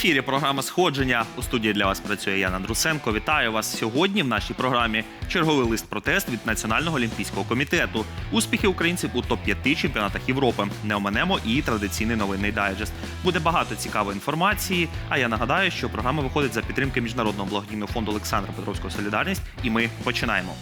Ефірі програма Сходження. У студії для вас працює Яна Друсенко. Вітаю вас сьогодні. В нашій програмі черговий лист протест від Національного олімпійського комітету. Успіхи українців у топ-5 чемпіонатах Європи. Не оминемо і традиційний новинний дайджест. Буде багато цікавої інформації. А я нагадаю, що програма виходить за підтримки міжнародного благодійного фонду Олександра Петровського Солідарність. І ми починаємо.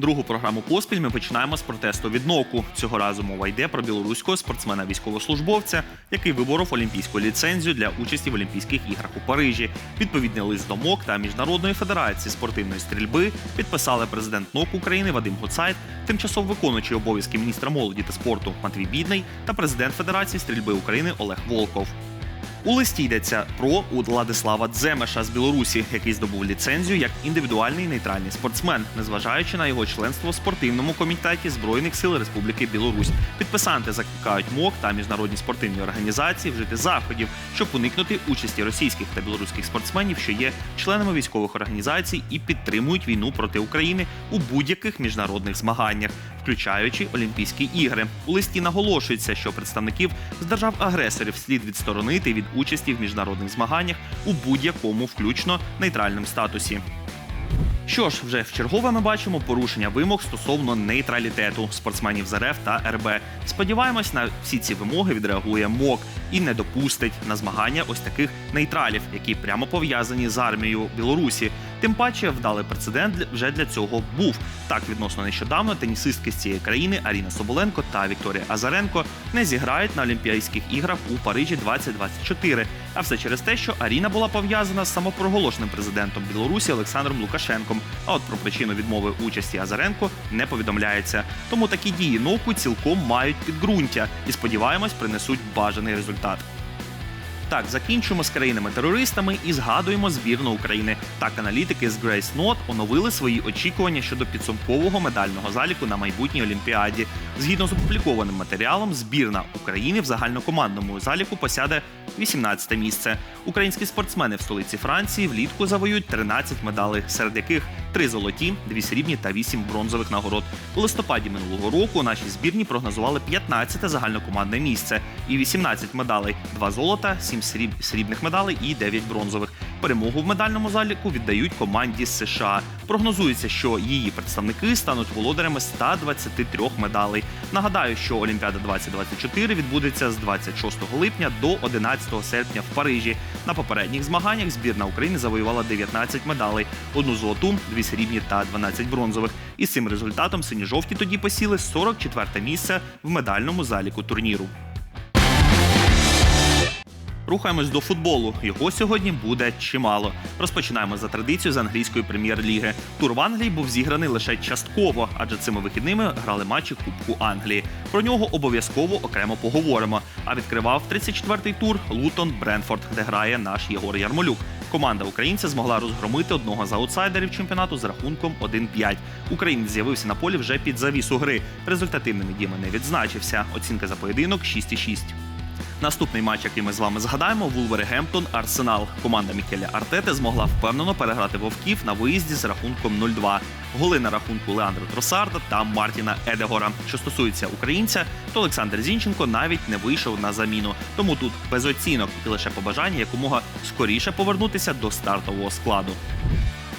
Другу програму поспіль ми починаємо з протесту від НОКу. Цього разу мова йде про білоруського спортсмена-військовослужбовця, який виборов олімпійську ліцензію для участі в Олімпійських іграх у Парижі. Відповідний лист до МОК та Міжнародної федерації спортивної стрільби підписали президент НОК України Вадим Гуцайт, тимчасово виконуючий обов'язки міністра молоді та спорту Матвій Бідний та президент Федерації стрільби України Олег Волков. У листі йдеться про Владислава Дземеша з Білорусі, який здобув ліцензію як індивідуальний нейтральний спортсмен, незважаючи на його членство в спортивному комітеті Збройних сил Республіки Білорусь. Підписанти закликають МОК та міжнародні спортивні організації вжити заходів, щоб уникнути участі російських та білоруських спортсменів, що є членами військових організацій і підтримують війну проти України у будь-яких міжнародних змаганнях, включаючи Олімпійські ігри. У листі наголошується, що представників з держав-агресорів слід відсторонити від участі в міжнародних змаганнях у будь-якому, включно нейтральному статусі. Що ж, вже в чергове ми бачимо порушення вимог стосовно нейтралітету спортсменів з РФ та РБ. Сподіваємось, на всі ці вимоги відреагує МОК і не допустить на змагання ось таких нейтралів, які прямо пов'язані з армією Білорусі. Тим паче, вдалий прецедент вже для цього був. Так, відносно нещодавно тенісистки з цієї країни Аріна Соболенко та Вікторія Азаренко не зіграють на Олімпійських іграх у Парижі 2024. А все через те, що Аріна була пов'язана з самопроголошеним президентом Білорусі Олександром Лукашенком. А от про причину відмови участі Азаренко не повідомляється. Тому такі дії НОКу цілком мають підґрунтя і сподіваємось, принесуть бажаний результат. Так, закінчуємо з країнами-терористами і згадуємо збірну України. Так, аналітики з Grace Not оновили свої очікування щодо підсумкового медального заліку на майбутній Олімпіаді. Згідно з опублікованим матеріалом, збірна України в загальнокомандному заліку посяде 18 місце. Українські спортсмени в столиці Франції влітку завоюють 13 медалей, серед яких 3 золоті, 2 срібні та 8 бронзових нагород. У листопаді минулого року наші збірні прогнозували 15 загальнокомандне місце і 18 медалей, 2 золота, 7 сріб... срібних медалей і 9 бронзових. Перемогу в медальному заліку віддають команді США. Прогнозується, що її представники стануть володарями 123 медалей. Нагадаю, що Олімпіада 2024 відбудеться з 26 липня до 11 серпня в Парижі. На попередніх змаганнях збірна України завоювала 19 медалей, одну золоту, дві срібні та 12 бронзових. І з цим результатом сині-жовті тоді посіли 44 місце в медальному заліку турніру. Рухаємось до футболу. Його сьогодні буде чимало. Розпочинаємо за традицією з англійської прем'єр-ліги. Тур в Англії був зіграний лише частково, адже цими вихідними грали матчі Кубку Англії. Про нього обов'язково окремо поговоримо. А відкривав 34-й тур Лутон Бренфорд, де грає наш Єгор Ярмолюк. Команда українця змогла розгромити одного з аутсайдерів чемпіонату з рахунком 1-5. Українець з'явився на полі вже під завісу гри. Результативними діями не відзначився. Оцінка за поєдинок 6,6. Наступний матч, який ми з вами згадаємо, Вулвергемптон Арсенал. Команда Мікеля Артети змогла впевнено переграти вовків на виїзді з рахунком 0-2. Голи на рахунку Леандро Тросарда та Мартіна Едегора. Що стосується українця, то Олександр Зінченко навіть не вийшов на заміну. Тому тут без оцінок і лише побажання якомога скоріше повернутися до стартового складу.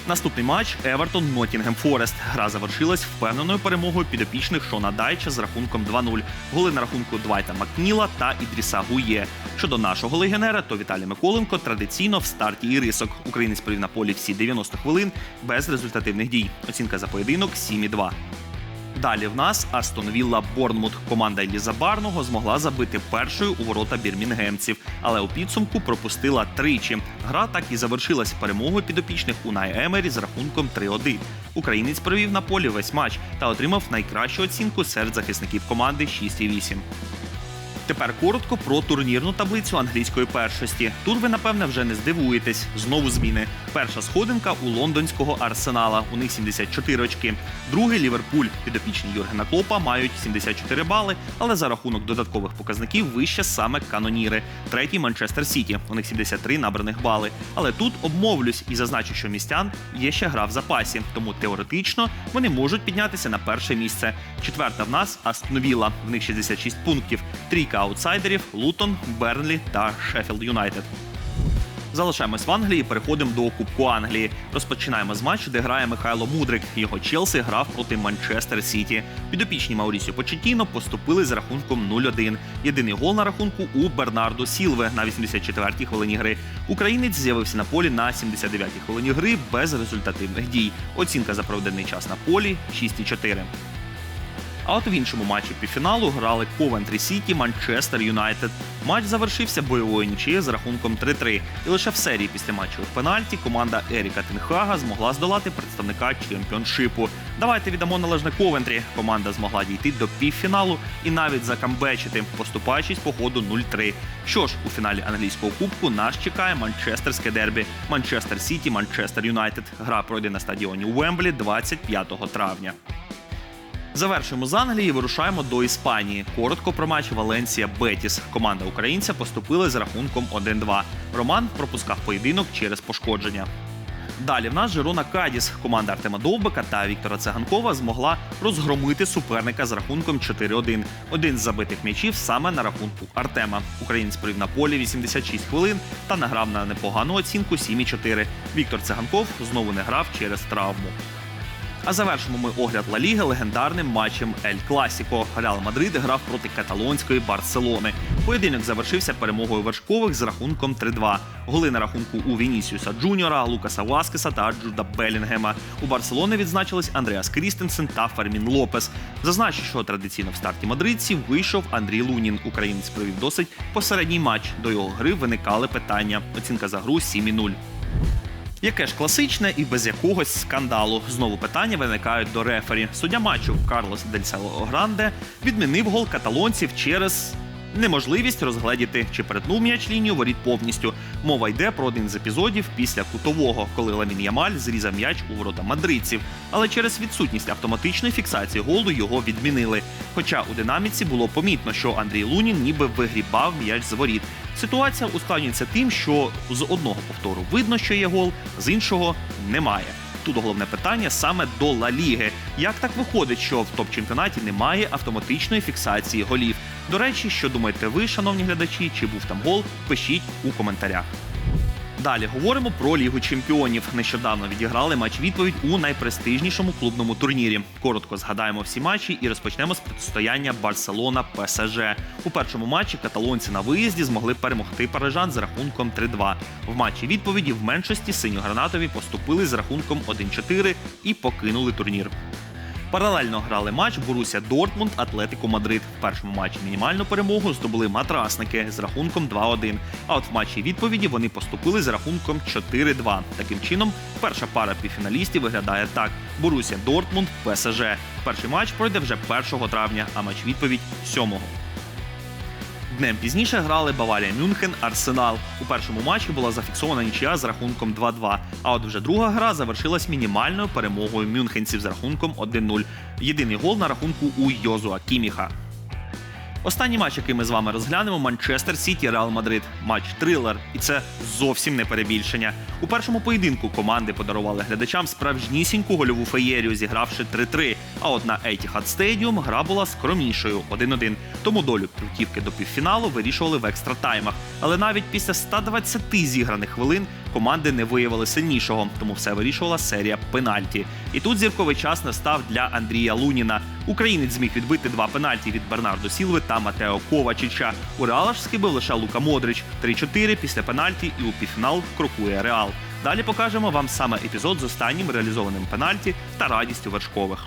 Наступний матч Евертон Ноттінгем Форест. Гра завершилась впевненою перемогою підопічних Шона Дайча з рахунком 2-0. Голи на рахунку Двайта Макніла та Ідріса Гує. Щодо нашого легіонера, то Віталій Миколенко традиційно в старті і рисок. Українець провів на полі всі 90 хвилин без результативних дій. Оцінка за поєдинок 7,2. Далі в нас Астон Вілла Борнмут. Команда Еліза Барного змогла забити першою у ворота бірмінгемців, але у підсумку пропустила тричі. Гра так і завершилась перемогою підопічних у Емері з рахунком 3-1. Українець провів на полі весь матч та отримав найкращу оцінку серед захисників команди 6,8. Тепер коротко про турнірну таблицю англійської першості. Тут ви, напевне, вже не здивуєтесь. Знову зміни. Перша сходинка у лондонського арсенала. У них 74 очки. Другий Ліверпуль. Підопічні Юргена Клопа мають 74 бали, але за рахунок додаткових показників вище саме каноніри. Третій Манчестер Сіті. У них 73 набраних бали. Але тут обмовлюсь і зазначу, що містян є ще гра в запасі, тому теоретично вони можуть піднятися на перше місце. Четверта в нас Астон Вілла. В них 66 пунктів. Трійка кілька аутсайдерів Лутон, Бернлі та Шеффілд Юнайтед. Залишаємось в Англії, і переходимо до Кубку Англії. Розпочинаємо з матчу, де грає Михайло Мудрик. Його Челсі грав проти Манчестер Сіті. Підопічні Маурісіо Почетіно поступили з рахунком 0-1. Єдиний гол на рахунку у Бернардо Сілве на 84-й хвилині гри. Українець з'явився на полі на 79-й хвилині гри без результативних дій. Оцінка за проведений час на полі 6,4. А от в іншому матчі півфіналу грали Ковентрі Сіті, Манчестер Юнайтед. Матч завершився бойовою нічиєю з рахунком 3-3. І лише в серії після матчу в пенальті команда Еріка Тенхага змогла здолати представника чемпіоншипу. Давайте віддамо належне Ковентрі. Команда змогла дійти до півфіналу і навіть закамбечити, поступаючись по ходу 0-3. Що ж, у фіналі англійського кубку нас чекає Манчестерське дербі. Манчестер Сіті, Манчестер Юнайтед. Гра пройде на стадіоні Уемблі 25 травня. Завершуємо з Англії. Вирушаємо до Іспанії. Коротко про матч Валенсія Бетіс. Команда українця поступила з рахунком 1-2. Роман пропускав поєдинок через пошкодження. Далі в нас Жирона Кадіс. Команда Артема Довбика та Віктора Циганкова змогла розгромити суперника з рахунком 4-1. Один з забитих м'ячів саме на рахунку Артема. Українець провів на полі 86 хвилин та награв на непогану оцінку 7,4. Віктор Циганков знову не грав через травму. А завершимо ми огляд Ла Ліги легендарним матчем Ель Класіко. Реал Мадрид грав проти каталонської Барселони. Поєдинок завершився перемогою вершкових з рахунком 3-2. Голи на рахунку у Вінісіуса Джуніора, Лукаса Васкеса та Джуда Белінгема. У Барселони відзначились Андреас Крістенсен та Фермін Лопес. Зазначу, що традиційно в старті мадридців вийшов Андрій Лунін. Українець провів досить посередній матч. До його гри виникали питання. Оцінка за гру 7,0. Яке ж класичне і без якогось скандалу. Знову питання виникають до рефері. Суддя матчу Карлос Дельсело Гранде відмінив гол каталонців через. Неможливість розгледіти, чи перетнув м'яч лінію воріт повністю. Мова йде про один з епізодів після кутового, коли Ламін Ямаль зрізав м'яч у ворота мадридців. Але через відсутність автоматичної фіксації голу його відмінили. Хоча у динаміці було помітно, що Андрій Лунін ніби вигрібав м'яч з воріт. Ситуація ускладнюється тим, що з одного повтору видно, що є гол, з іншого немає. Тут головне питання саме до Ла Ліги. Як так виходить, що в топ-чемпіонаті немає автоматичної фіксації голів? До речі, що думаєте ви, шановні глядачі, чи був там гол? Пишіть у коментарях. Далі говоримо про Лігу чемпіонів. Нещодавно відіграли матч відповідь у найпрестижнішому клубному турнірі. Коротко згадаємо всі матчі і розпочнемо з протистояння Барселона ПСЖ. У першому матчі каталонці на виїзді змогли перемогти парижан з рахунком 3-2. В матчі відповіді в меншості синьо-гранатові поступили з рахунком 1-4 і покинули турнір. Паралельно грали матч Боруся Дортмунд Атлетико Мадрид. В першому матчі мінімальну перемогу здобули матрасники з рахунком 2-1. А от в матчі відповіді вони поступили з рахунком 4-2. Таким чином, перша пара півфіналістів виглядає так: Боруся Дортмунд ПСЖ. Перший матч пройде вже 1 травня, а матч відповідь 7-го. Днем пізніше грали Баварія Мюнхен Арсенал. У першому матчі була зафіксована нічия з рахунком 2-2. А от вже друга гра завершилась мінімальною перемогою мюнхенців з рахунком 1-0. Єдиний гол на рахунку у Йозуа Кіміха. Останній матч, який ми з вами розглянемо, Манчестер Сіті Реал Мадрид. Матч трилер, і це зовсім не перебільшення. У першому поєдинку команди подарували глядачам справжнісіньку гольову феєрію, зігравши 3-3. А от на Etihad Stadium гра була скромнішою 1-1. Тому долю путівки до півфіналу вирішували в екстра таймах. Але навіть після 120 зіграних хвилин команди не виявили сильнішого, тому все вирішувала серія пенальті. І тут зірковий час настав для Андрія Луніна. Українець зміг відбити два пенальті від Бернардо Сілви та Матео Ковачича. У Реала ж схибив лише Лука Модрич. 3-4 після пенальті і у півфінал крокує Реал. Далі покажемо вам саме епізод з останнім реалізованим пенальті та радістю вершкових.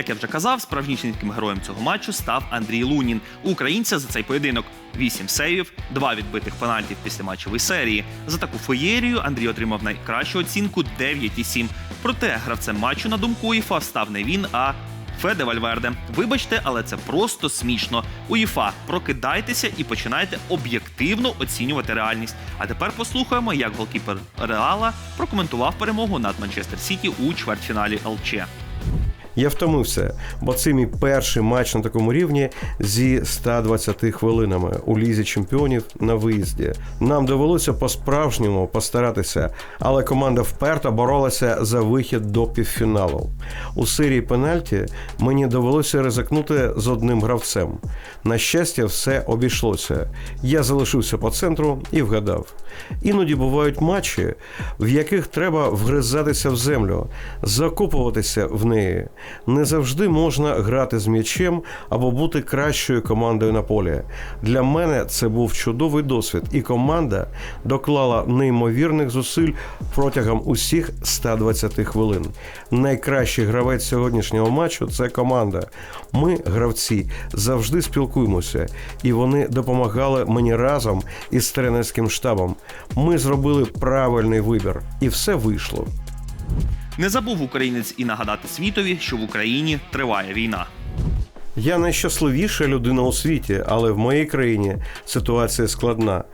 Як я вже казав, справжнісіньким героєм цього матчу став Андрій Лунін. Українця за цей поєдинок 8 сейвів, 2 відбитих пенальтів після матчевої серії. За таку феєрію Андрій отримав найкращу оцінку 9,7. Проте гравцем матчу, на думку УЄФА, став не він, а Феде Вальверде. Вибачте, але це просто смішно. УЄФА, прокидайтеся і починайте об'єктивно оцінювати реальність. А тепер послухаємо, як голкіпер Реала прокоментував перемогу над Манчестер Сіті у чвертьфіналі ЛЧ. Я втомився, бо це мій перший матч на такому рівні зі 120 хвилинами у лізі чемпіонів на виїзді. Нам довелося по-справжньому постаратися, але команда вперто боролася за вихід до півфіналу. У серії пенальті мені довелося ризикнути з одним гравцем. На щастя, все обійшлося. Я залишився по центру і вгадав. Іноді бувають матчі, в яких треба вгризатися в землю, закопуватися в неї. Не завжди можна грати з м'ячем або бути кращою командою на полі. Для мене це був чудовий досвід, і команда доклала неймовірних зусиль протягом усіх 120 хвилин. Найкращий гравець сьогоднішнього матчу це команда. Ми, гравці, завжди спілкуємося, і вони допомагали мені разом із тренерським штабом. Ми зробили правильний вибір, і все вийшло. Не забув українець і нагадати світові, що в Україні триває війна. Я найщасливіша людина у світі, але в моїй країні ситуація складна.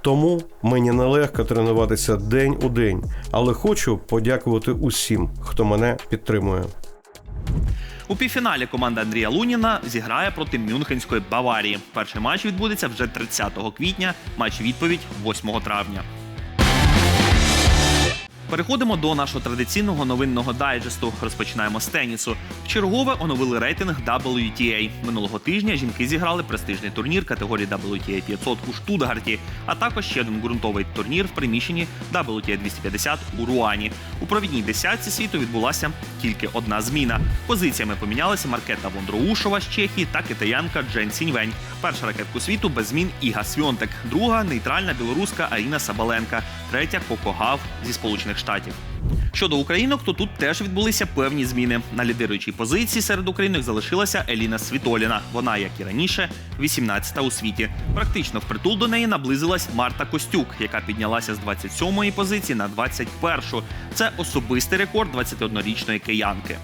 Тому мені нелегко тренуватися день у день, але хочу подякувати усім, хто мене підтримує. У півфіналі команда Андрія Луніна зіграє проти Мюнхенської Баварії. Перший матч відбудеться вже 30 квітня. Матч відповідь 8 травня. Переходимо до нашого традиційного новинного дайджесту. Розпочинаємо з тенісу. Вчергове оновили рейтинг WTA. Минулого тижня жінки зіграли престижний турнір категорії WTA 500 у Штутгарті, а також ще один ґрунтовий турнір в приміщенні WTA 250 у Руані. У провідній десятці світу відбулася тільки одна зміна. Позиціями помінялися Маркета Вондроушова з Чехії та китаянка Джен Сіньвень. Перша ракетку світу без змін Іга Свьонтек, друга нейтральна білоруска Аріна Сабаленка, третя Коко Гав зі Сполучених Штатів. Щодо українок, то тут теж відбулися певні зміни. На лідируючій позиції серед українок залишилася Еліна Світоліна. Вона, як і раніше, 18-та у світі. Практично впритул до неї наблизилась Марта Костюк, яка піднялася з 27-ї позиції на 21-шу. Це особистий рекорд 21-річної киянки.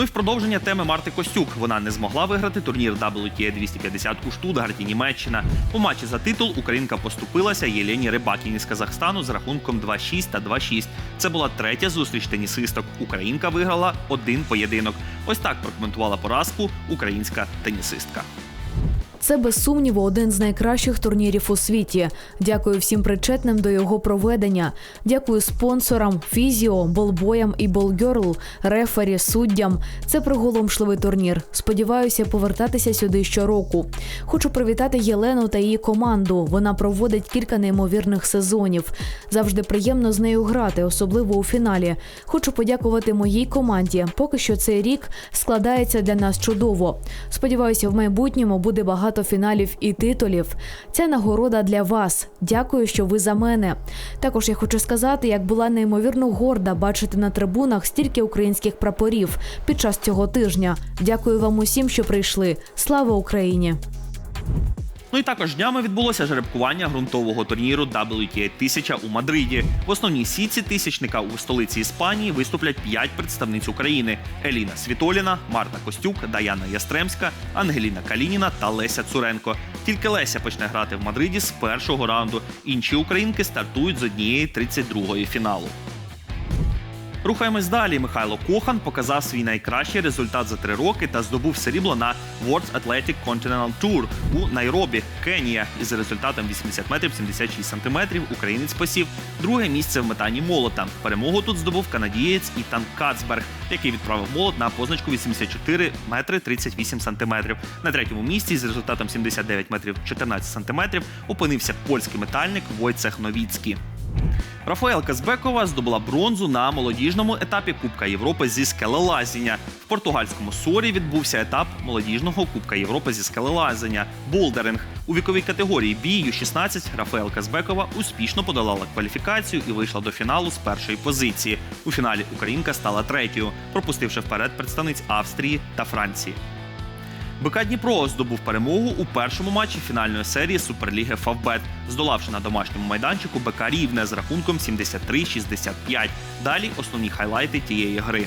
Ну і в продовження теми Марти Костюк. Вона не змогла виграти турнір WTA 250 у Штутгарті, Німеччина. У матчі за титул українка поступилася Єлені Рибакіні з Казахстану з рахунком 2-6 та 2-6. Це була третя зустріч тенісисток. Українка виграла один поєдинок. Ось так прокоментувала поразку українська тенісистка. Це без сумніву один з найкращих турнірів у світі. Дякую всім причетним до його проведення. Дякую спонсорам, фізіо, болбоям і болгерл, рефері, суддям. Це приголомшливий турнір. Сподіваюся повертатися сюди щороку. Хочу привітати Єлену та її команду. Вона проводить кілька неймовірних сезонів. Завжди приємно з нею грати, особливо у фіналі. Хочу подякувати моїй команді. Поки що цей рік складається для нас чудово. Сподіваюся, в майбутньому буде багато фіналів і титулів. Ця нагорода для вас. Дякую, що ви за мене. Також я хочу сказати, як була неймовірно горда бачити на трибунах стільки українських прапорів під час цього тижня. Дякую вам усім, що прийшли. Слава Україні! Ну і також днями відбулося жеребкування ґрунтового турніру WTA 1000 у Мадриді. В основній сітці тисячника у столиці Іспанії виступлять п'ять представниць України: Еліна Світоліна, Марта Костюк, Даяна Ястремська, Ангеліна Калініна та Леся Цуренко. Тільки Леся почне грати в Мадриді з першого раунду. Інші українки стартують з однієї 32-ї фіналу. Рухаємось далі. Михайло Кохан показав свій найкращий результат за три роки та здобув срібло на World Athletic Continental Tour у Найробі, Кенія. Із результатом 80 метрів 76 сантиметрів українець посів друге місце в метанні молота. Перемогу тут здобув канадієць Ітан Кацберг, який відправив молот на позначку 84 метри 38 сантиметрів. На третьому місці з результатом 79 метрів 14 сантиметрів опинився польський метальник Войцех Новіцький. Рафаел Казбекова здобула бронзу на молодіжному етапі Кубка Європи зі скелелазіння. В португальському сорі відбувся етап молодіжного Кубка Європи зі скелелазіння болдеринг. У віковій категорії бію 16 Рафаел Казбекова успішно подолала кваліфікацію і вийшла до фіналу з першої позиції. У фіналі Українка стала третьою, пропустивши вперед представниць Австрії та Франції. БК Дніпро здобув перемогу у першому матчі фінальної серії Суперліги Фавбет, здолавши на домашньому майданчику БК Рівне з рахунком 73-65. Далі основні хайлайти тієї гри.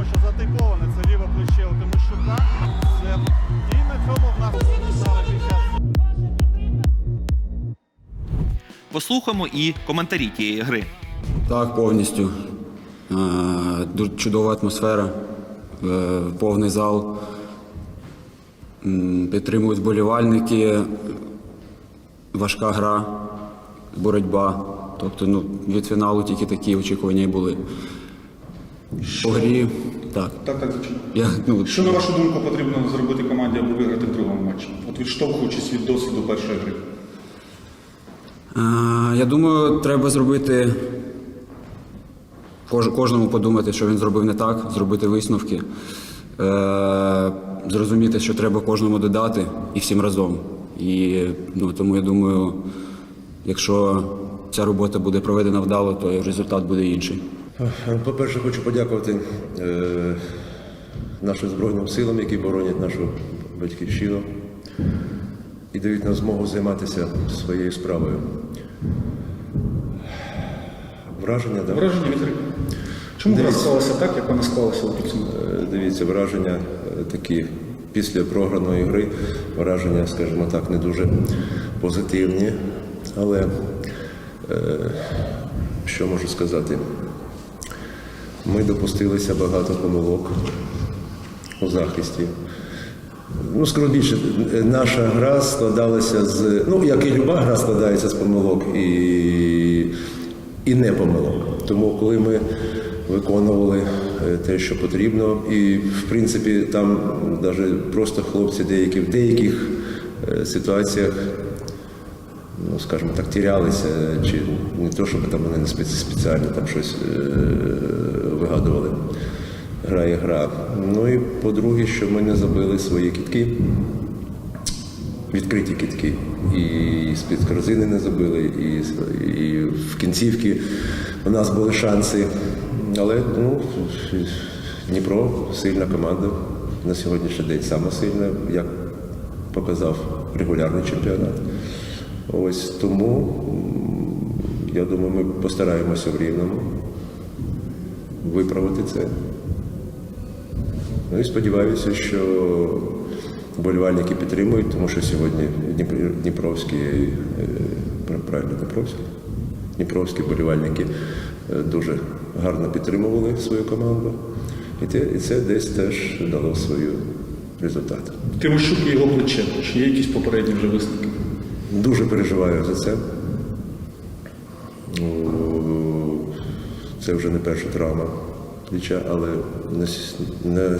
Бачимо, що затиповане це ліве плече у Тимощука. Це... І на цьому в нас під час Послухаємо і коментарі тієї гри. Так, повністю. Е, чудова атмосфера, е, повний зал. Підтримують вболівальники, важка гра, боротьба. Тобто ну, від фіналу тільки такі очікування і були. По грі, так. Так, так, звичайно. Я, ну, Що, на вашу думку, потрібно зробити команді, аби виграти в другому матчі? От відштовхуючись від досвіду першої гри. Е, Я думаю, треба зробити кож- кожному подумати, що він зробив не так, зробити висновки. е, зрозуміти, що треба кожному додати і всім разом. І ну, тому я думаю, якщо ця робота буде проведена вдало, то результат буде інший. По-перше, хочу подякувати е, нашим Збройним силам, які боронять нашу батьківщину і дають нам змогу займатися своєю справою. Враження, да? Враження від гри. Чому Дивіться. склалася так, як вона склалася у підсумку? Е, Дивіться, враження е, такі після програної гри, враження, скажімо так, не дуже позитивні. Але е, що можу сказати? Ми допустилися багато помилок у захисті. Ну, скажу більше, наша гра складалася з. Ну, як і люба гра складається з помилок і, і не помилок. Тому коли ми виконували е, те, що потрібно, і в принципі там навіть просто хлопці деякі в деяких е, ситуаціях, ну скажімо так, тірялися, чи не то, щоб там вони не спеціально там щось е, вигадували. Гра є гра. Ну і по-друге, що ми не забили свої кітки відкриті кітки. І з-під корзини не забили, і, і в кінцівці у нас були шанси. Але ну, Дніпро сильна команда на сьогоднішній день сама сильна, як показав регулярний чемпіонат. Ось тому я думаю, ми постараємося в рівному виправити це. Ну і сподіваюся, що вболівальники підтримують, тому що сьогодні Дніпр- Дніпровські, е, правильно, Дніпровські, Дніпровські вболівальники е, дуже гарно підтримували свою команду. І те- і це десь теж дало свою результат. Тимощук і його плече. Чи є якісь попередні вже висновки? Дуже переживаю за це. Це вже не перша травма плеча, але не, не,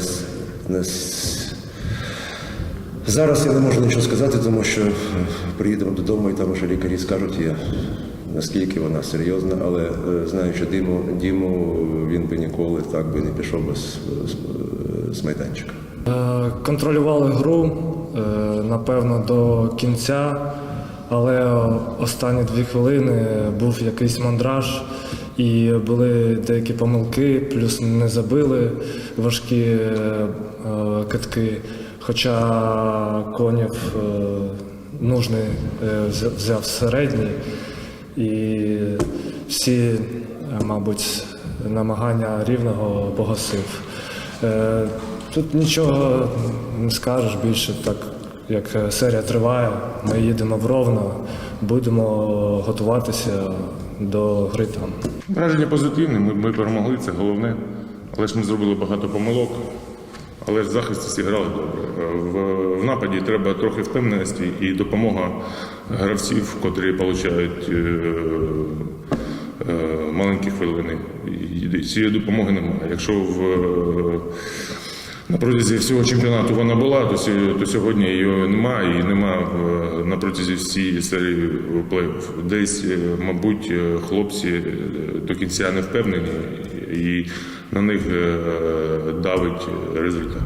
не, зараз я не можу нічого сказати, тому що приїдемо додому і там вже лікарі скажуть, я, наскільки вона серйозна, але е, знаю, що Діму, Діму він би ніколи так би не пішов би з, з, з майданчика. Е, Контролювали гру, е, напевно, до кінця, але останні дві хвилини був якийсь мандраж і були деякі помилки, плюс не забили важкі е, е, китки. Хоча конів е, нужний взяв середній і всі, мабуть, намагання рівного погасив. Тут нічого не скажеш більше, так як серія триває, ми їдемо в Ровно, будемо готуватися до гри там. Враження позитивне, ми, ми перемогли, це головне. Але ж ми зробили багато помилок. Але ж захисті зіграли добре. В, в нападі треба трохи впевненості і допомога гравців, котрі отримують е, е, маленькі хвилини. І цієї допомоги немає. Якщо в, е, на протязі всього чемпіонату вона була, то сьогодні її немає і нема на протязі всієї серії плей-офф. Десь, е, мабуть, е, хлопці е, до кінця не впевнені і на них давить результат.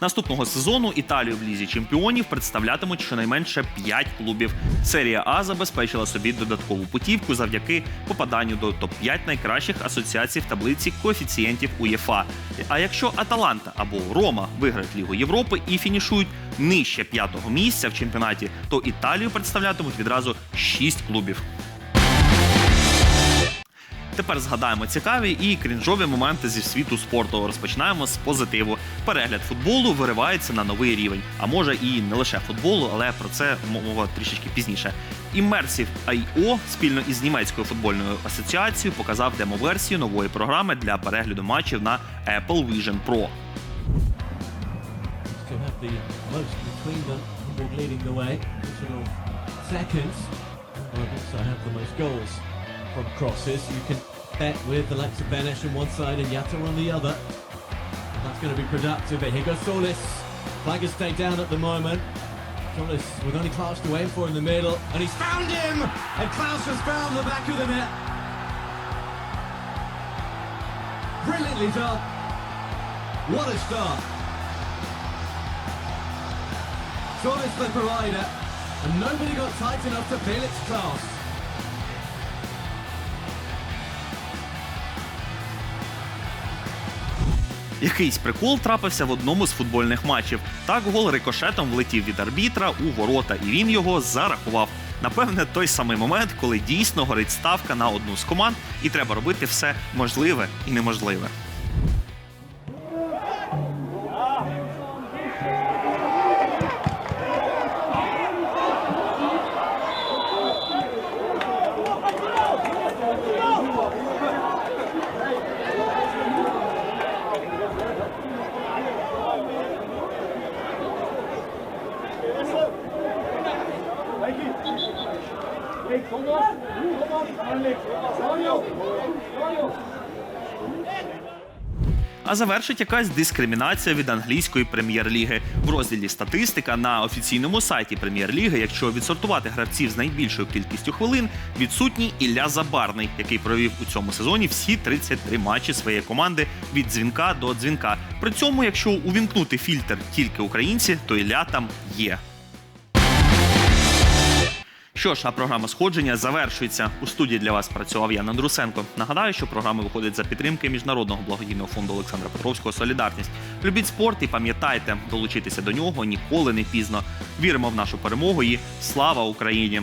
Наступного сезону Італію в лізі чемпіонів представлятимуть щонайменше 5 клубів. Серія А забезпечила собі додаткову путівку завдяки попаданню до топ-5 найкращих асоціацій в таблиці коефіцієнтів УЄФА. А якщо Аталанта або Рома виграють Лігу Європи і фінішують нижче п'ятого місця в чемпіонаті, то Італію представлятимуть відразу 6 клубів. Тепер згадаємо цікаві і крінжові моменти зі світу спорту. Розпочинаємо з позитиву. Перегляд футболу виривається на новий рівень. А може і не лише футболу, але про це мова трішечки пізніше. Immersive IO спільно із німецькою футбольною асоціацією показав демо-версію нової програми для перегляду матчів на Apple Vision Pro. seconds, but also have the most goals from crosses. You can bet with the likes of Benesh on one side and Yatta on the other. That's going to be productive. But here goes Solis. Flag is stayed down at the moment. Solis with only Klaus to aim for in the middle, and he's found him! And Klaus has found the back of the net. Brilliantly done. What a start. Shortest the provider, and nobody got tight enough to feel its Якийсь прикол трапився в одному з футбольних матчів. Так гол рикошетом влетів від арбітра у ворота, і він його зарахував. Напевне, той самий момент, коли дійсно горить ставка на одну з команд, і треба робити все можливе і неможливе. Завершить якась дискримінація від англійської прем'єр-ліги. В розділі статистика на офіційному сайті прем'єр-ліги, якщо відсортувати гравців з найбільшою кількістю хвилин, відсутній Ілля Забарний, який провів у цьому сезоні всі 33 матчі своєї команди від дзвінка до дзвінка. При цьому, якщо увімкнути фільтр тільки українці, то Ілля там є. Що ж, а програма сходження завершується. У студії для вас працював Ян Андрусенко. Нагадаю, що програма виходить за підтримки міжнародного благодійного фонду Олександра Петровського Солідарність. Любіть спорт і пам'ятайте, долучитися до нього ніколи не пізно. Віримо в нашу перемогу і слава Україні!